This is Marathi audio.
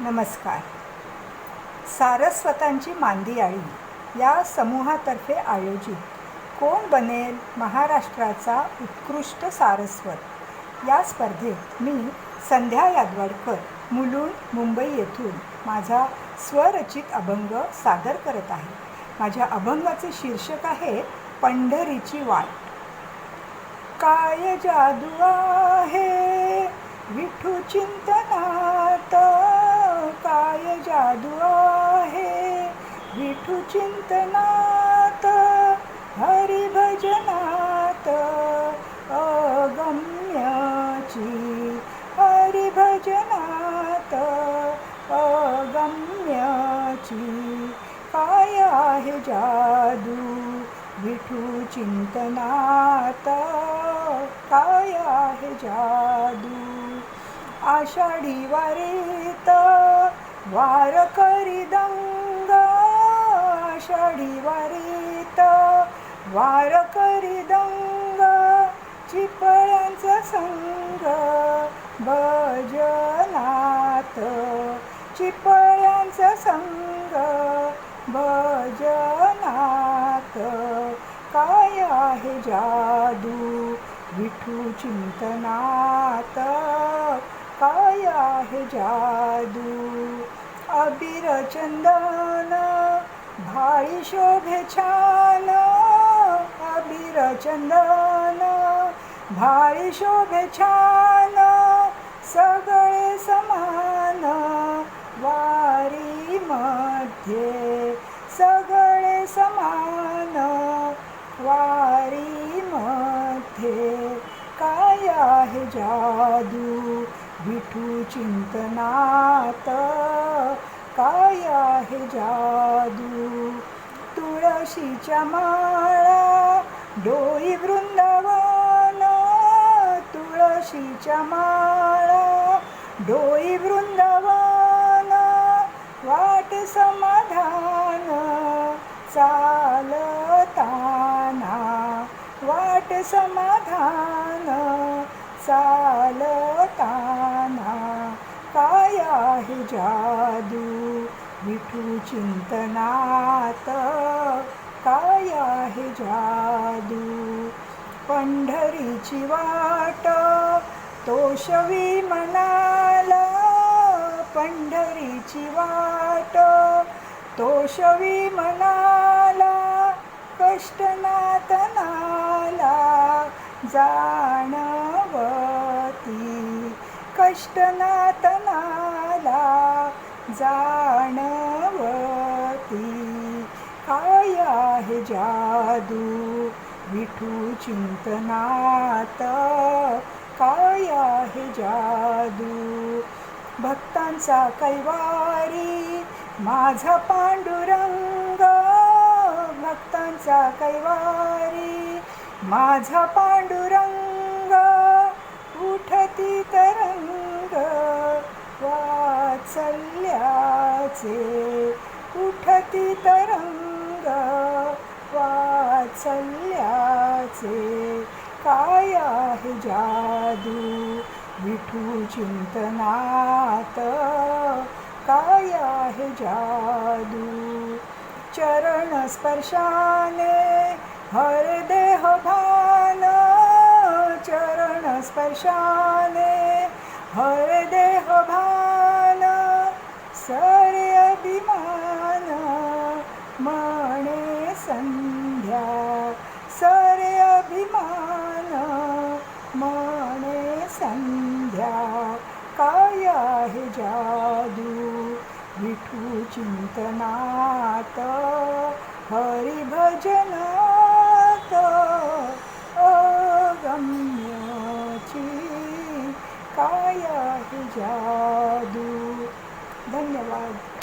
नमस्कार. सारस्वतांची मांदियाळी या समूहातर्फे आयोजित कोण बनेल महाराष्ट्राचा उत्कृष्ट सारस्वत? या स्पर्धेत मी संध्या यादवाडकर मुलुंड मुंबई येथून माझा स्वरचित अभंग सादर करत आहे. माझ्या अभंगाचे शीर्षक आहे पंढरीची वाट. काय जादू आहे विठू चिंतनात? काय जादू आहे? विठू चिंतनात हरिभजनात अगम्याची हरिभजनात अगम्याची काय आहे जादू? विठू चिंतनात काय आहे जादू? आषाढी वारे वार करी दंग आषाढी वारीत वार करी दंग चिपळ्यांचा संग भजनात. चिपळ्यांचा संग भजनात. काय आहे जादू विठू चिंतनात? काय आहे जादू अबीर चंदन भाळी शोभे छान। अबीर चंदन भाळी शोभे छान। सगळे समान, वारी मध्ये। सगळे समान, वारी मध्ये। काय आहे जादू, विठू चिंतनात? काय आहे जादू? तुळशीच्या माळा डोई वृंदावन. तुळशीच्या माळा डोई वृंदावन. वाट समाधान चालताना. वाट समाधान चालताना. आहे जादू? विठू चिंतनात काय आहे जादू? पंढरीची वाट तोषवी म्हणाला. पंढरीची वाट तोषवी मनाला कष्टनातनाला जाणवती. कष्टनातनाला जाणवती. काय आहे जादू? विठू चिंतनात. काय आहे जादू? भक्तांचा कैवारी माझा पांडुरंग. भक्तांचा कैवारी माझा पांडुरंग. वाचे उठती तरंग वाचल्याचे काय आहे जादू? विठू चिंतनात काय आहे जादू? चरण स्पर्शाने हर देह भान चरण स्पर्शाने आहे जादू विठू चिंतनात हरिभजनात अगम्याची काय आहे जादू? धन्यवाद.